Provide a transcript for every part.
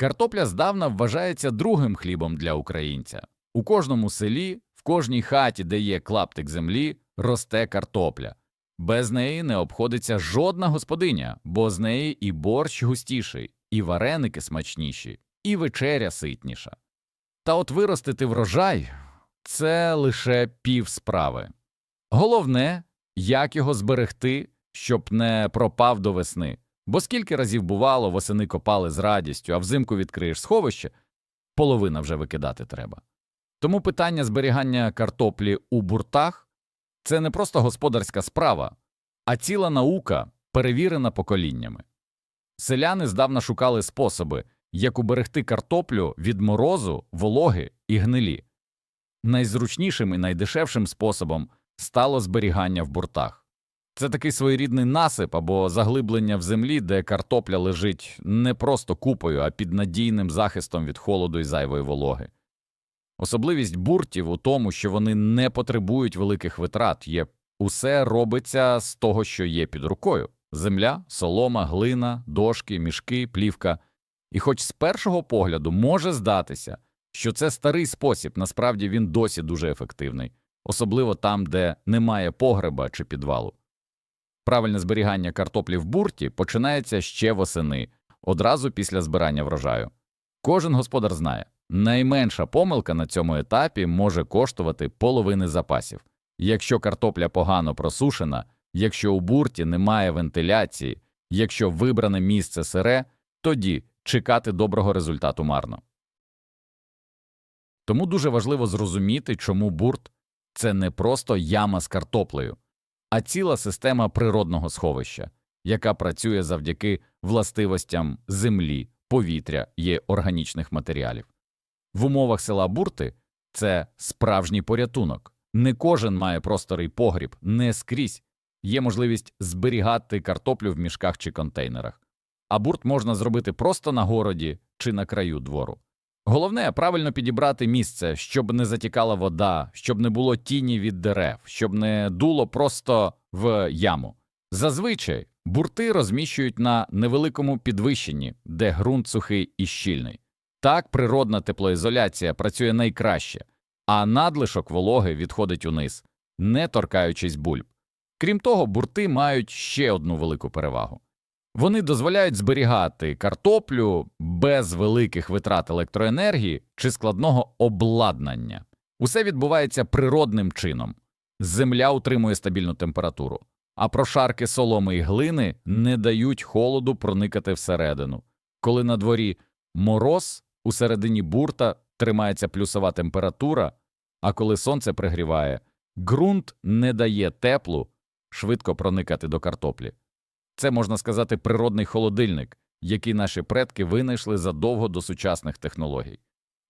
Картопля здавна вважається другим хлібом для українця. У кожному селі, в кожній хаті, де є клаптик землі, росте картопля. Без неї не обходиться жодна господиня, бо з неї і борщ густіший, і вареники смачніші, і вечеря ситніша. Та от виростити врожай це лише пів справи. Головне, як його зберегти, щоб не пропав до весни. Бо скільки разів бувало, восени копали з радістю, а взимку відкриєш сховище, половина вже викидати треба. Тому питання зберігання картоплі у буртах це не просто господарська справа, а ціла наука, перевірена поколіннями. Селяни здавна шукали способи, як уберегти картоплю від морозу, вологи і гнилі. Найзручнішим і найдешевшим способом стало зберігання в буртах. Це такий своєрідний насип або заглиблення в землі, де картопля лежить не просто купою, а під надійним захистом від холоду і зайвої вологи. Особливість буртів у тому, що вони не потребують великих витрат, є усе робиться з того, що є під рукою земля, солома, глина, дошки, мішки, плівка. І хоч з першого погляду може здатися, що це старий спосіб, насправді він досі дуже ефективний, особливо там, де немає погреба чи підвалу. Правильне зберігання картоплі в бурті починається ще восени, одразу після збирання врожаю. Кожен господар знає, найменша помилка на цьому етапі може коштувати половини запасів. Якщо картопля погано просушена, якщо у бурті немає вентиляції, якщо вибране місце сире, тоді чекати доброго результату марно. Тому дуже важливо зрозуміти, чому бурт це не просто яма з картоплею, а ціла система природного сховища, яка працює завдяки властивостям землі, повітря і органічних матеріалів. В умовах села Бурти це справжній порятунок. Не кожен має просторий погріб, не скрізь є можливість зберігати картоплю в мішках чи контейнерах. А бурт можна зробити просто на городі чи на краю двору. Головне правильно підібрати місце, щоб не затікала вода, щоб не було тіні від дерев, щоб не дуло просто в яму. Зазвичай бурти розміщують на невеликому підвищенні, де ґрунт сухий і щільний. Так природна теплоізоляція працює найкраще, а надлишок вологи відходить униз, не торкаючись бульб. Крім того, бурти мають ще одну велику перевагу. Вони дозволяють зберігати картоплю без великих витрат електроенергії чи складного обладнання. Усе відбувається природним чином. Земля утримує стабільну температуру, а прошарки соломи і глини не дають холоду проникати всередину. Коли на дворі мороз, у середині бурта тримається плюсова температура, а коли сонце пригріває, ґрунт не дає теплу швидко проникати до картоплі. Це, можна сказати, природний холодильник, який наші предки винайшли задовго до сучасних технологій.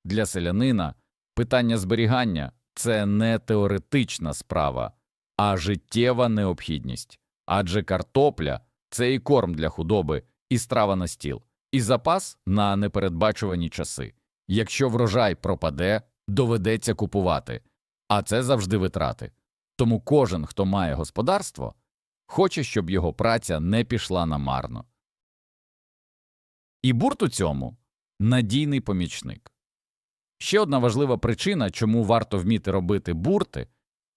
Для селянина питання зберігання це не теоретична справа, а життєва необхідність. Адже картопля це і корм для худоби, і страва на стіл, і запас на непередбачувані часи. Якщо врожай пропаде, доведеться купувати, а це завжди витрати. Тому кожен, хто має господарство, хоче, щоб його праця не пішла намарно. І бурт у цьому надійний помічник. Ще одна важлива причина, чому варто вміти робити бурти,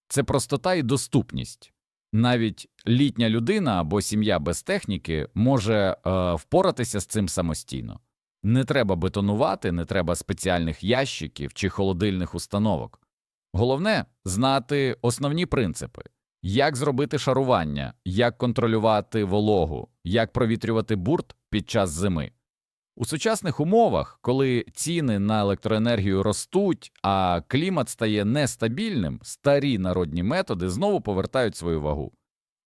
це простота і доступність. Навіть літня людина або сім'я без техніки може е, впоратися з цим самостійно. Не треба бетонувати, не треба спеціальних ящиків чи холодильних установок. Головне знати основні принципи як зробити шарування, як контролювати вологу, як провітрювати бурт під час зими. У сучасних умовах, коли ціни на електроенергію ростуть, а клімат стає нестабільним, старі народні методи знову повертають свою вагу.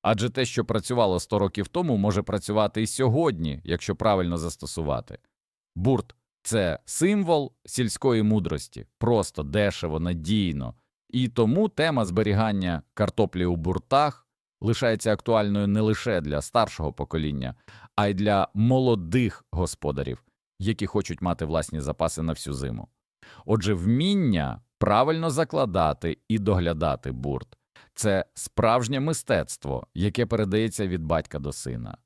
Адже те, що працювало 100 років тому, може працювати і сьогодні, якщо правильно застосувати. Бурт це символ сільської мудрості, просто дешево, надійно. І тому тема зберігання картоплі у буртах лишається актуальною не лише для старшого покоління, а й для молодих господарів, які хочуть мати власні запаси на всю зиму. Отже, вміння правильно закладати і доглядати бурт це справжнє мистецтво, яке передається від батька до сина.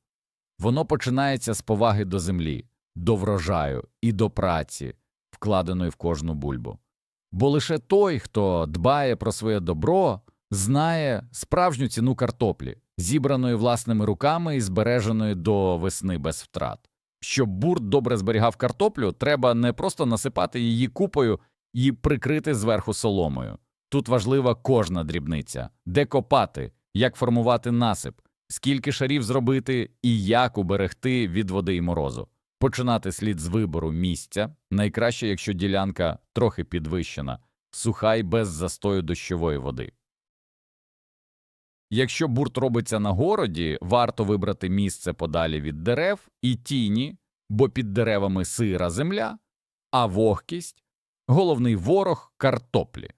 Воно починається з поваги до землі, до врожаю і до праці, вкладеної в кожну бульбу. Бо лише той, хто дбає про своє добро, знає справжню ціну картоплі, зібраної власними руками і збереженої до весни без втрат. Щоб бурт добре зберігав картоплю, треба не просто насипати її купою і прикрити зверху соломою. Тут важлива кожна дрібниця, де копати, як формувати насип, скільки шарів зробити і як уберегти від води і морозу. Починати слід з вибору місця, найкраще, якщо ділянка трохи підвищена, суха й без застою дощової води. Якщо бурт робиться на городі, варто вибрати місце подалі від дерев і тіні, бо під деревами сира земля, а вогкість – головний ворог картоплі.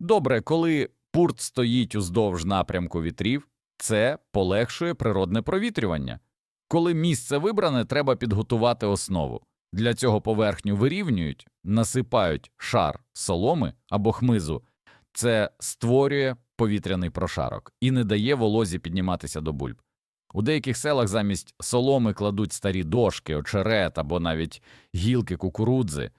Добре, коли бурт стоїть уздовж напрямку вітрів, це полегшує природне провітрювання. Коли місце вибране, треба підготувати основу. Для цього поверхню вирівнюють, насипають шар соломи або хмизу. Це створює повітряний прошарок і не дає волозі підніматися до бульб. У деяких селах замість соломи кладуть старі дошки, очерет або навіть гілки кукурудзи.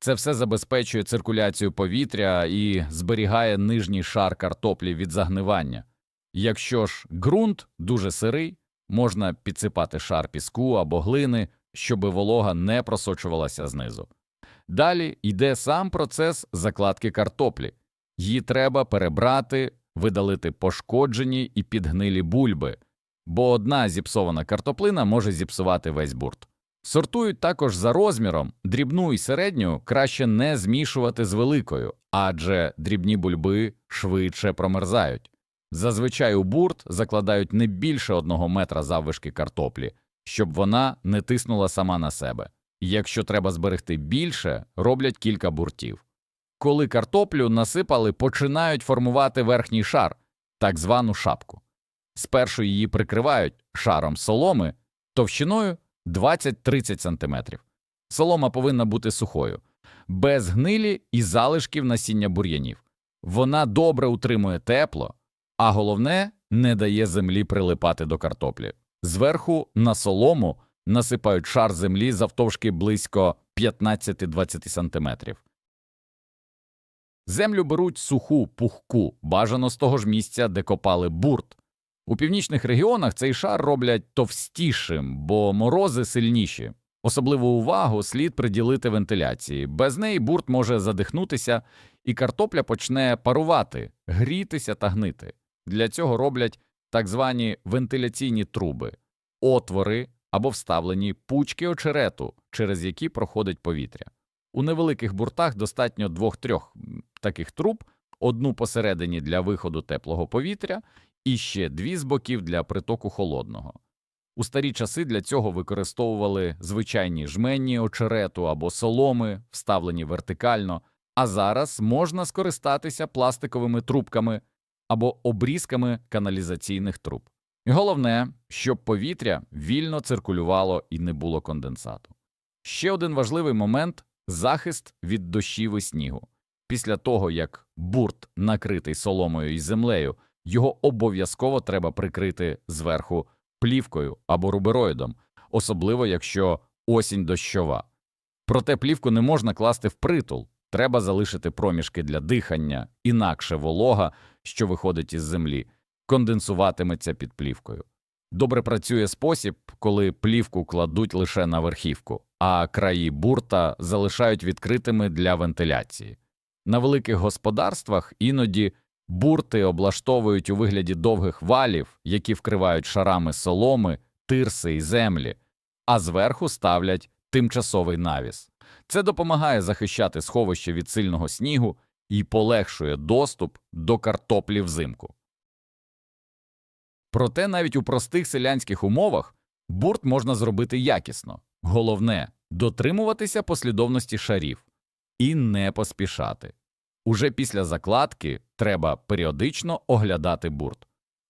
Це все забезпечує циркуляцію повітря і зберігає нижній шар картоплі від загнивання. Якщо ж ґрунт дуже сирий, можна підсипати шар піску або глини, щоб волога не просочувалася знизу. Далі йде сам процес закладки картоплі. Її треба перебрати, видалити пошкоджені і підгнилі бульби, бо одна зіпсована картоплина може зіпсувати весь бурт. Сортують також за розміром, дрібну і середню краще не змішувати з великою, адже дрібні бульби швидше промерзають. Зазвичай у бурт закладають не більше одного метра заввишки картоплі, щоб вона не тиснула сама на себе. Якщо треба зберегти більше, роблять кілька буртів. Коли картоплю насипали, починають формувати верхній шар, так звану шапку. Спершу її прикривають шаром соломи товщиною 20-30 см. Солома повинна бути сухою, без гнилі і залишків насіння бур'янів. Вона добре утримує тепло, а головне не дає землі прилипати до картоплі. Зверху на солому насипають шар землі завтовшки близько 15-20 см. Землю беруть суху, пухку, бажано з того ж місця, де копали бурт. У північних регіонах цей шар роблять товстішим, бо морози сильніші. Особливу увагу слід приділити вентиляції. Без неї бурт може задихнутися, і картопля почне парувати, грітися та гнити. Для цього роблять так звані вентиляційні труби, отвори або вставлені пучки очерету, через які проходить повітря. У невеликих буртах достатньо двох-трьох таких труб, одну посередині для виходу теплого повітря і ще дві з боків для притоку холодного. У старі часи для цього використовували звичайні жменні очерету або соломи, вставлені вертикально, а зараз можна скористатися пластиковими трубками або обрізками каналізаційних труб. І головне, щоб повітря вільно циркулювало і не було конденсату. Ще один важливий момент захист від дощів і снігу. Після того, як бурт накритий соломою і землею, його обов'язково треба прикрити зверху плівкою або рубероїдом, особливо якщо осінь дощова. Проте плівку не можна класти в притул, треба залишити проміжки для дихання, інакше волога, що виходить із землі, конденсуватиметься під плівкою. Добре працює спосіб, коли плівку кладуть лише на верхівку, а краї бурта залишають відкритими для вентиляції. На великих господарствах іноді бурти облаштовують у вигляді довгих валів, які вкривають шарами соломи, тирси і землі, а зверху ставлять тимчасовий навіс. Це допомагає захищати сховище від сильного снігу і полегшує доступ до картоплі взимку. Проте навіть у простих селянських умовах бурт можна зробити якісно. Головне дотримуватися послідовності шарів і не поспішати. Уже після закладки треба періодично оглядати бурт.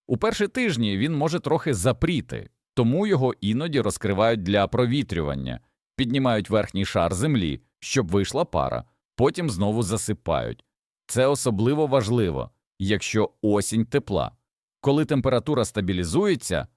У перші тижні він може трохи запріти, тому його іноді розкривають для провітрювання, піднімають верхній шар землі, щоб вийшла пара, потім знову засипають. Це особливо важливо, якщо осінь тепла. Коли температура стабілізується,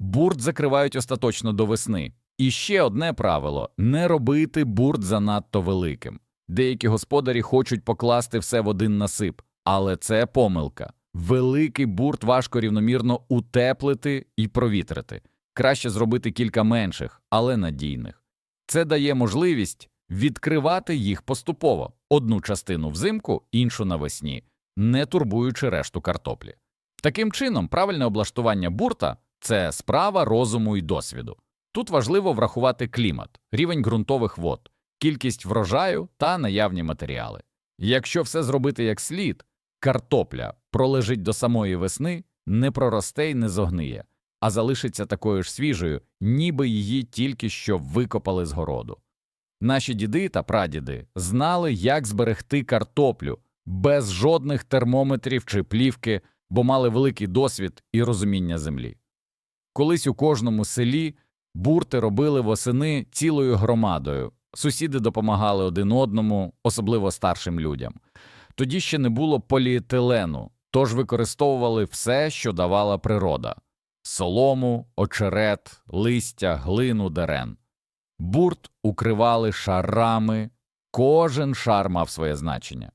бурт закривають остаточно до весни, І ще одне правило не робити бурт занадто великим. Деякі господарі хочуть покласти все в один насип, але це помилка. Великий бурт важко рівномірно утеплити і провітрити. Краще зробити кілька менших, але надійних. Це дає можливість відкривати їх поступово одну частину взимку, іншу навесні, не турбуючи решту картоплі. Таким чином, правильне облаштування бурта це справа розуму і досвіду. Тут важливо врахувати клімат, рівень ґрунтових вод, кількість врожаю та наявні матеріали. Якщо все зробити як слід, картопля пролежить до самої весни, не проросте й не зогниє, а залишиться такою ж свіжою, ніби її тільки що викопали з городу. Наші діди та прадіди знали, як зберегти картоплю без жодних термометрів чи плівки, бо мали великий досвід і розуміння землі. Колись у кожному селі бурти робили восени цілою громадою. Сусіди допомагали один одному, особливо старшим людям. Тоді ще не було поліетилену, тож використовували все, що давала природа солому, очерет, листя, глину, дерен. Бурт укривали шарами, кожен шар мав своє значення.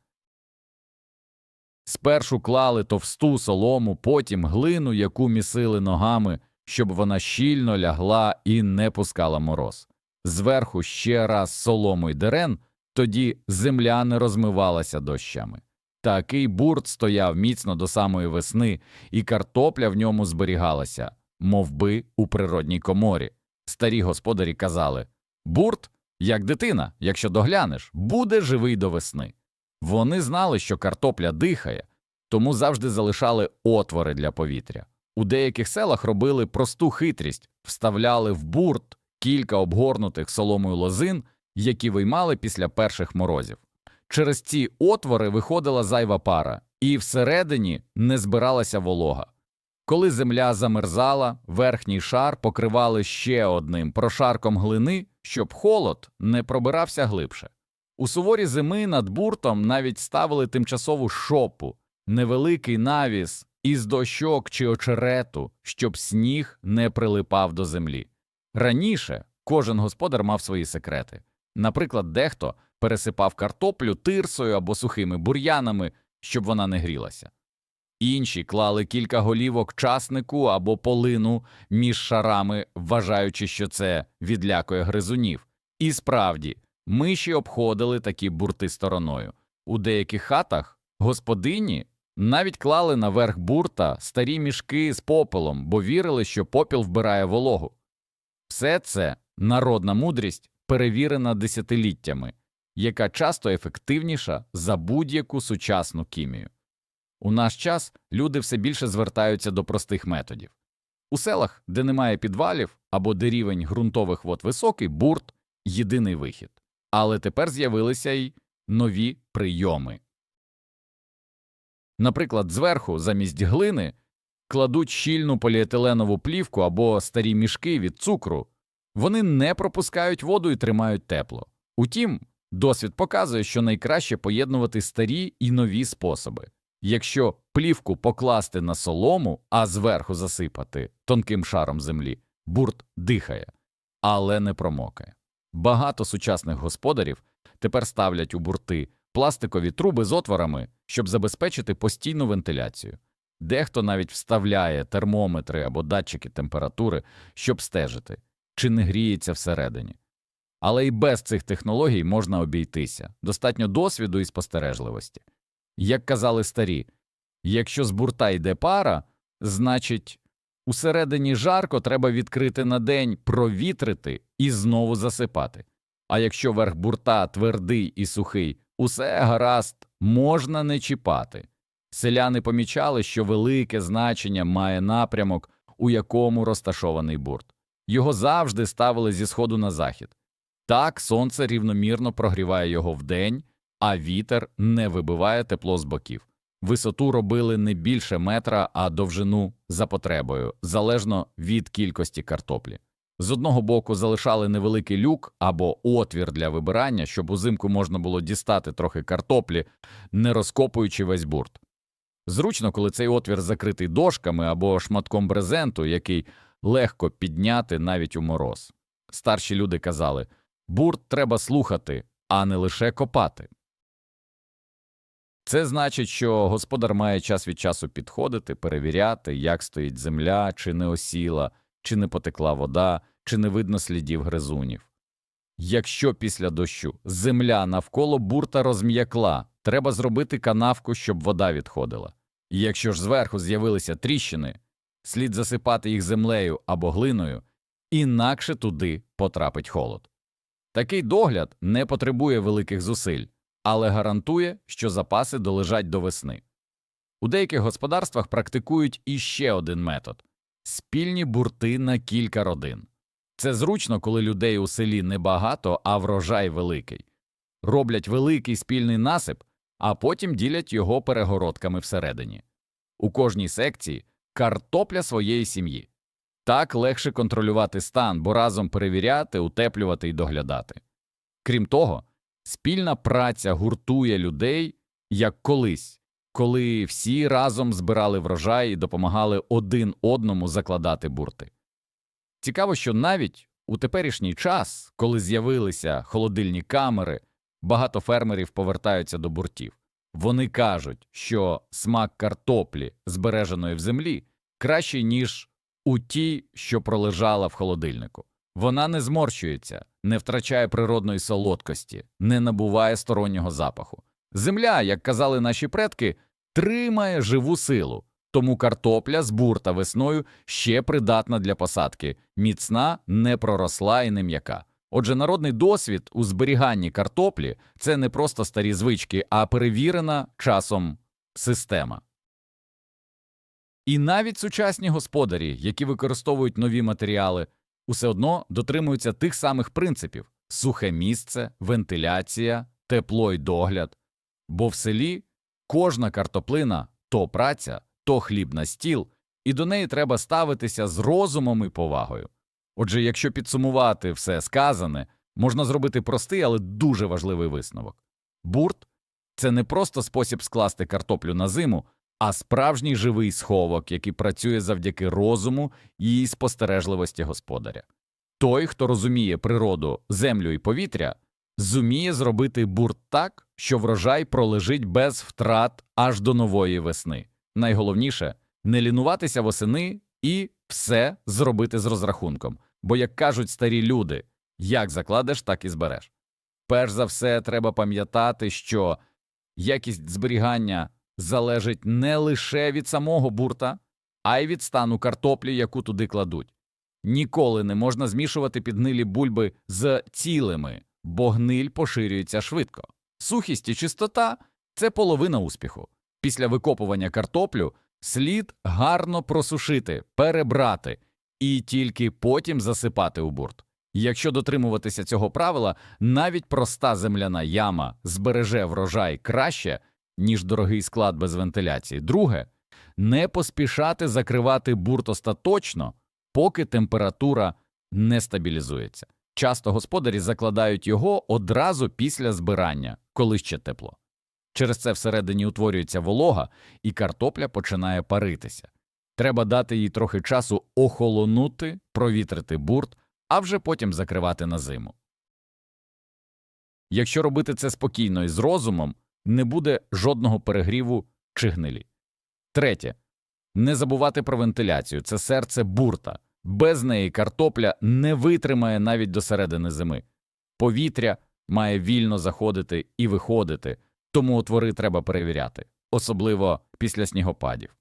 Спершу клали товсту солому, потім глину, яку місили ногами, щоб вона щільно лягла і не пускала мороз. Зверху ще раз солому й дерен, тоді земля не розмивалася дощами. Такий бурт стояв міцно до самої весни, і картопля в ньому зберігалася, мов би у природній коморі. Старі господарі казали бурт, як дитина, якщо доглянеш, буде живий до весни. Вони знали, що картопля дихає, тому завжди залишали отвори для повітря. У деяких селах робили просту хитрість, вставляли в бурт кілька обгорнутих соломою лозин, які виймали після перших морозів. Через ці отвори виходила зайва пара, і всередині не збиралася волога. Коли земля замерзала, верхній шар покривали ще одним прошарком глини, щоб холод не пробирався глибше. У суворі зими над буртом навіть ставили тимчасову шопу, невеликий навіс із дощок чи очерету, щоб сніг не прилипав до землі. Раніше кожен господар мав свої секрети. Наприклад, дехто пересипав картоплю тирсою або сухими бур'янами, щоб вона не грілася. Інші клали кілька голівок часнику або полину між шарами, вважаючи, що це відлякує гризунів. І справді, миші обходили такі бурти стороною. У деяких хатах господині навіть клали наверх бурта старі мішки з попелом, бо вірили, що попіл вбирає вологу. Все це народна мудрість, перевірена десятиліттями, яка часто ефективніша за будь-яку сучасну кімію. У наш час люди все більше звертаються до простих методів. У селах, де немає підвалів або де рівень ґрунтових вод високий, бурт єдиний вихід. Але тепер з'явилися й нові прийоми. Наприклад, зверху замість глини кладуть щільну поліетиленову плівку або старі мішки від цукру, вони не пропускають воду і тримають тепло. Утім, досвід показує, що найкраще поєднувати старі і нові способи. Якщо плівку покласти на солому, а зверху засипати тонким шаром землі, бурт дихає, але не промокає. Багато сучасних господарів тепер ставлять у бурти пластикові труби з отворами, щоб забезпечити постійну вентиляцію. Дехто навіть вставляє термометри або датчики температури, щоб стежити, чи не гріється всередині. Але і без цих технологій можна обійтися достатньо досвіду і спостережливості. Як казали старі, якщо з бурта йде пара, значить усередині жарко треба відкрити на день, провітрити і знову засипати. А якщо верх бурта твердий і сухий, усе гаразд, можна не чіпати. Селяни помічали, що велике значення має напрямок, у якому розташований бурт. Його завжди ставили зі сходу на захід. Так сонце рівномірно прогріває його вдень, а вітер не вибиває тепло з боків. Висоту робили не більше метра, а довжину за потребою, залежно від кількості картоплі. З одного боку залишали невеликий люк або отвір для вибирання, щоб узимку можна було дістати трохи картоплі, не розкопуючи весь бурт. Зручно, коли цей отвір закритий дошками або шматком брезенту, який легко підняти навіть у мороз. старші люди казали, бурт треба слухати, а не лише копати. Це значить, що господар має час від часу підходити, перевіряти, як стоїть земля, чи не осіла, чи не потекла вода, чи не видно слідів гризунів. Якщо після дощу земля навколо бурта розм'якла, треба зробити канавку, щоб вода відходила. І якщо ж зверху з'явилися тріщини, слід засипати їх землею або глиною, інакше туди потрапить холод. Такий догляд не потребує великих зусиль, але гарантує, що запаси долежать до весни. У деяких господарствах практикують іще один метод спільні бурти на кілька родин. Це зручно, коли людей у селі небагато, а врожай великий. Роблять великий спільний насип, а потім ділять його перегородками всередині. У кожній секції картопля своєї сім'ї. Так легше контролювати стан, бо разом перевіряти, утеплювати і доглядати. Крім того, спільна праця гуртує людей, як колись, коли всі разом збирали врожай і допомагали один одному закладати бурти. Цікаво, що навіть у теперішній час, коли з'явилися холодильні камери, багато фермерів повертаються до буртів. Вони кажуть, що смак картоплі, збереженої в землі, кращий, ніж у тій, що пролежала в холодильнику. Вона не зморщується, не втрачає природної солодкості, не набуває стороннього запаху. Земля, як казали наші предки, тримає живу силу, тому картопля з бурта весною ще придатна для посадки, міцна, не проросла і не м'яка. Отже, народний досвід у зберіганні картоплі це не просто старі звички, а перевірена часом система. І навіть сучасні господарі, які використовують нові матеріали, усе одно дотримуються тих самих принципів сухе місце, вентиляція, тепло й догляд. Бо в селі кожна картоплина то праця, то хліб на стіл, і до неї треба ставитися з розумом і повагою. Отже, якщо підсумувати все сказане, можна зробити простий, але дуже важливий висновок. Бурт це не просто спосіб скласти картоплю на зиму, а справжній живий сховок, який працює завдяки розуму і спостережливості господаря. Той, хто розуміє природу, землю і повітря, зуміє зробити бурт так, що врожай пролежить без втрат аж до нової весни. Найголовніше не лінуватися восени і все зробити з розрахунком. Бо, як кажуть старі люди, як закладеш, так і збереш. Перш за все, треба пам'ятати, що якість зберігання залежить не лише від самого бурта, а й від стану картоплі, яку туди кладуть. Ніколи не можна змішувати підгнилі бульби з цілими, бо гниль поширюється швидко. Сухість і чистота це половина успіху. Після викопування картоплю слід гарно просушити, перебрати і тільки потім засипати у бурт. Якщо дотримуватися цього правила, навіть проста земляна яма збереже врожай краще, ніж дорогий склад без вентиляції. Друге, не поспішати закривати бурт остаточно, поки температура не стабілізується. Часто господарі закладають його одразу після збирання, коли ще тепло. Через це всередині утворюється волога, і картопля починає паритися. Треба дати їй трохи часу охолонути, провітрити бурт, а вже потім закривати на зиму. Якщо робити це спокійно і з розумом, не буде жодного перегріву чи гнилі. Третє. Не забувати про вентиляцію це серце бурта. Без неї картопля не витримає навіть до середини зими. Повітря має вільно заходити і виходити, тому отвори треба перевіряти, особливо після снігопадів.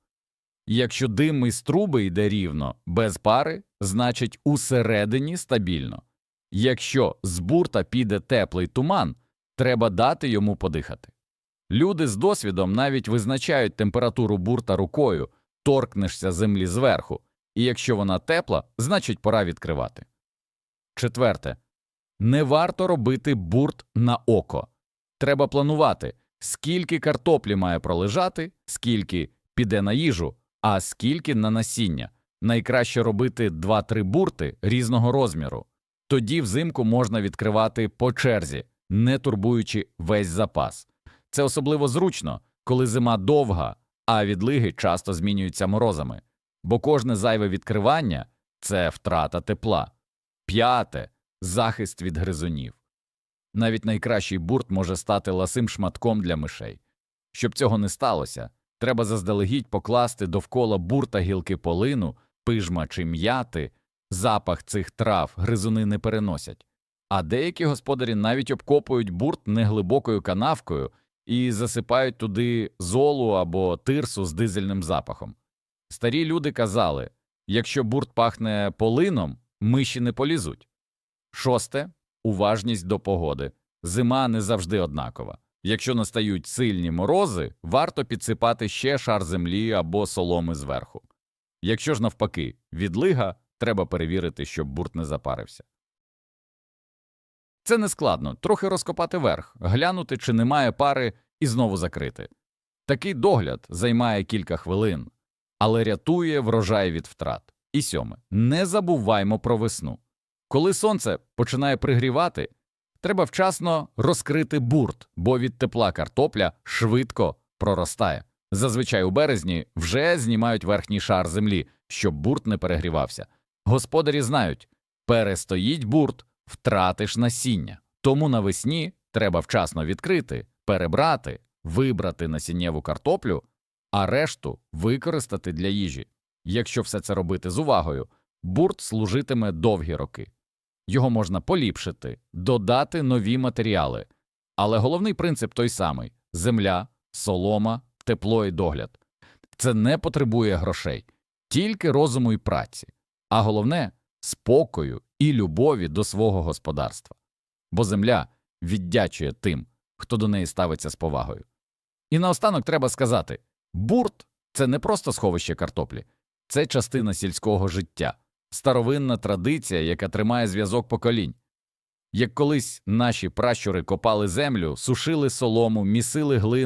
Якщо дим із труби йде рівно, без пари, значить усередині стабільно. Якщо з бурта піде теплий туман, треба дати йому подихати. Люди з досвідом навіть визначають температуру бурта рукою, торкнешся землі зверху, і якщо вона тепла, значить пора відкривати. Четверте. Не варто робити бурт на око. Треба планувати, скільки картоплі має пролежати, скільки піде на їжу, а скільки на насіння. Найкраще робити 2-3 бурти різного розміру. Тоді взимку можна відкривати по черзі, не турбуючи весь запас. Це особливо зручно, коли зима довга, а відлиги часто змінюються морозами, бо кожне зайве відкривання це втрата тепла. П'яте захист від гризунів. Навіть найкращий бурт може стати ласим шматком для мишей. Щоб цього не сталося, треба заздалегідь покласти довкола бурта гілки полину, пижма чи м'яти. Запах цих трав гризуни не переносять. А деякі господарі навіть обкопують бурт неглибокою канавкою і засипають туди золу або тирсу з дизельним запахом. Старі люди казали якщо бурт пахне полином, миші не полізуть. Шосте уважність до погоди. Зима не завжди однакова. Якщо настають сильні морози, варто підсипати ще шар землі або соломи зверху. Якщо ж навпаки відлига, треба перевірити, щоб бурт не запарився. Це не складно трохи розкопати верх, глянути, чи немає пари, і знову закрити. Такий догляд займає кілька хвилин, але рятує врожай від втрат. І сьоме не забуваймо про весну. Коли сонце починає пригрівати, треба вчасно розкрити бурт, бо від тепла картопля швидко проростає. Зазвичай у березні вже знімають верхній шар землі, щоб бурт не перегрівався. Господарі знають, перестоїть бурт, втратиш насіння. Тому навесні треба вчасно відкрити, перебрати, вибрати насіннєву картоплю, а решту використати для їжі. Якщо все це робити з увагою, бурт служитиме довгі роки. Його можна поліпшити, додати нові матеріали. Але головний принцип той самий земля, солома, тепло і догляд. Це не потребує грошей, тільки розуму і праці, а головне спокою і любові до свого господарства. Бо земля віддячує тим, хто до неї ставиться з повагою. І наостанок треба сказати бурт це не просто сховище картоплі, це частина сільського життя, старовинна традиція, яка тримає зв'язок поколінь. Як колись наші пращури копали землю, сушили солому, місили глину.